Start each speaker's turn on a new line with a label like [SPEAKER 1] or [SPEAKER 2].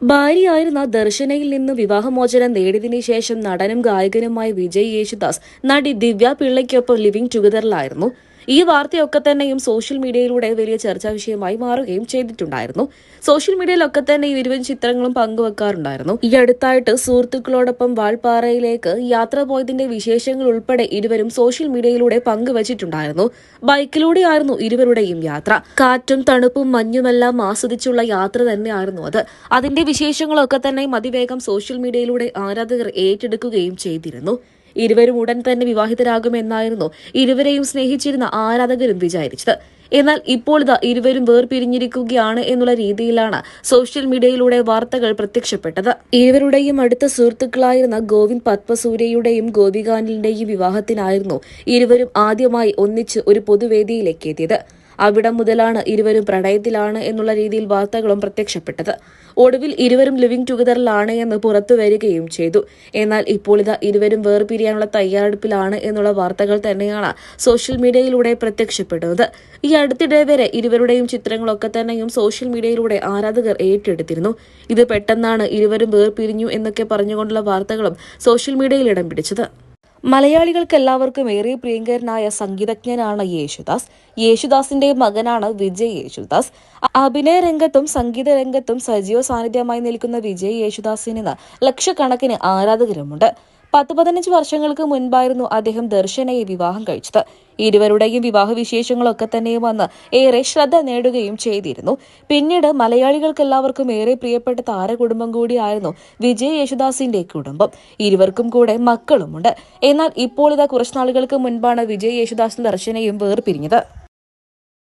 [SPEAKER 1] ഭാര്യയായിരുന്ന ദർശനയിൽ നിന്ന് വിവാഹമോചനം നേടിയതിനു ശേഷം നടനും ഗായകനുമായ വിജയ് യേശുദാസ് നടി ദിവ്യ പിള്ളയ്ക്കൊപ്പം ലിവിംഗ് ടുഗദറിലായിരുന്നു ഈ വാർത്തയൊക്കെ തന്നെയും സോഷ്യൽ മീഡിയയിലൂടെ വലിയ ചർച്ചാ വിഷയമായി മാറുകയും ചെയ്തിട്ടുണ്ടായിരുന്നു. സോഷ്യൽ മീഡിയയിലൊക്കെ തന്നെ ഈ ചിത്രങ്ങളും പങ്കുവെക്കാറുണ്ടായിരുന്നു. ഈ അടുത്തായിട്ട് സുഹൃത്തുക്കളോടൊപ്പം വാൾപ്പാറയിലേക്ക് യാത്ര പോയതിന്റെ വിശേഷങ്ങൾ ഉൾപ്പെടെ ഇരുവരും സോഷ്യൽ മീഡിയയിലൂടെ പങ്കുവച്ചിട്ടുണ്ടായിരുന്നു. ബൈക്കിലൂടെയായിരുന്നു ഇരുവരുടെയും യാത്ര. കാറ്റും തണുപ്പും മഞ്ഞുമെല്ലാം ആസ്വദിച്ചുള്ള യാത്ര തന്നെയായിരുന്നു അത്. അതിന്റെ വിശേഷങ്ങളൊക്കെ തന്നെ അതിവേഗം സോഷ്യൽ മീഡിയയിലൂടെ ആരാധകർ ഏറ്റെടുക്കുകയും ചെയ്തിരുന്നു. ഇരുവരും ഉടൻ തന്നെ വിവാഹിതരാകുമെന്നായിരുന്നു ഇരുവരെയും സ്നേഹിച്ചിരുന്ന ആരാധകരും വിചാരിച്ചത്. എന്നാൽ ഇപ്പോൾ ഇതാ ഇരുവരും വേർപിരിഞ്ഞിരിക്കുകയാണ് എന്നുള്ള രീതിയിലാണ് സോഷ്യൽ മീഡിയയിലൂടെ വാർത്തകൾ പ്രത്യക്ഷപ്പെട്ടത്. ഇരുവരുടെയും അടുത്ത സുഹൃത്തുക്കളായിരുന്ന ഗോവിന്ദ് പത്മസൂര്യയുടെയും ഗോപികാനിലിന്റെയും വിവാഹത്തിനായിരുന്നു ഇരുവരും ആദ്യമായി ഒന്നിച്ച് ഒരു പൊതുവേദിയിലേക്ക് എത്തിയത്. അവിടം മുതലാണ് ഇരുവരും പ്രണയത്തിലാണ് എന്നുള്ള രീതിയിൽ വാർത്തകളും പ്രത്യക്ഷപ്പെട്ടത്. ഒടുവിൽ ഇരുവരും ലിവിംഗ് ടുഗദറിലാണ് എന്ന് പുറത്തു വരികയും ചെയ്തു. എന്നാൽ ഇപ്പോൾ ഇതാ ഇരുവരും വേർപിരിയാനുള്ള തയ്യാറെടുപ്പിലാണ് എന്നുള്ള വാർത്തകൾ തന്നെയാണ് സോഷ്യൽ മീഡിയയിലൂടെ പ്രത്യക്ഷപ്പെടുന്നത്. ഈ അടുത്തിടെ വരെ ഇരുവരുടെയും ചിത്രങ്ങളൊക്കെ തന്നെയും സോഷ്യൽ മീഡിയയിലൂടെ ആരാധകർ ഏറ്റെടുത്തിരുന്നു. ഇത് പെട്ടെന്നാണ് ഇരുവരും വേർപിരിഞ്ഞു എന്നൊക്കെ പറഞ്ഞുകൊണ്ടുള്ള വാർത്തകളും സോഷ്യൽ മീഡിയയിൽ ഇടം പിടിച്ചത്. മലയാളികൾക്ക് എല്ലാവർക്കും ഏറെ പ്രിയങ്കരനായ സംഗീതജ്ഞനാണ് യേശുദാസ്. യേശുദാസിന്റെ മകനാണ് വിജയ് യേശുദാസ്. അഭിനയ രംഗത്തും സംഗീത രംഗത്തും സജീവ സാന്നിധ്യമായി നിൽക്കുന്ന വിജയ് യേശുദാസിന് ലക്ഷക്കണക്കിന് ആരാധകരുമുണ്ട്. പത്ത് പതിനഞ്ച് വർഷങ്ങൾക്ക് മുൻപായിരുന്നു അദ്ദേഹം ദർശനയെ വിവാഹം കഴിച്ചത്. ഇരുവരുടെയും വിവാഹ വിശേഷങ്ങളൊക്കെ തന്നെയും വന്ന് ഏറെ ശ്രദ്ധ നേടുകയും ചെയ്തിരുന്നു. പിന്നീട് മലയാളികൾക്ക് എല്ലാവർക്കും ഏറെ പ്രിയപ്പെട്ട താരകുടുംബം കൂടിയായിരുന്നു വിജയ് യേശുദാസിന്റെ കുടുംബം. ഇരുവർക്കും കൂടെ മക്കളുമുണ്ട്. എന്നാൽ ഇപ്പോൾ ഇതാ കുറച്ചു നാളുകൾക്ക് മുൻപാണ് വിജയ് യേശുദാസും ദർശനയും വേർപിരിഞ്ഞത്.